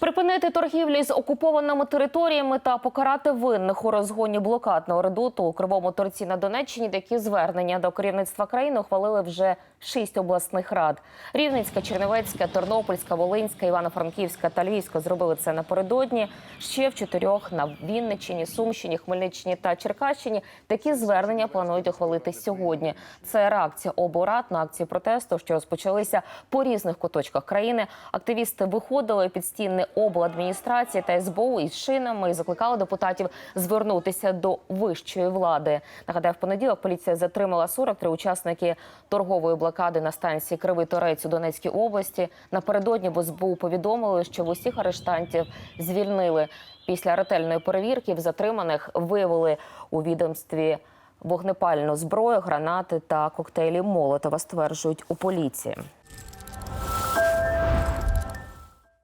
Припинити торгівлі з окупованими територіями та покарати винних у розгоні блокадного редуту у кривому торці на Донеччині. Такі звернення до керівництва країни ухвалили вже шість обласних рад. Рівненська, Чернівецька, Тернопільська, Волинська, Івано-Франківська та Львівська зробили це напередодні. Ще в чотирьох на Вінниччині, Сумщині, Хмельниччині та Черкащині такі звернення планують ухвалити сьогодні. Це реакція облрад на акції протесту, що розпочалися по різних куточках країни. Активісти виходили під стіни обладміністрації та СБУ із шинами і закликали депутатів звернутися до вищої влади. Нагадаю, в понеділок поліція затримала 43 учасники торгової блокади на станції Кривий Торець у Донецькій області. Напередодні в СБУ повідомили, що в усіх арештантів звільнили. Після ретельної перевірки в затриманих виявили у відомстві вогнепальну зброю, гранати та коктейлі Молотова, стверджують у поліції.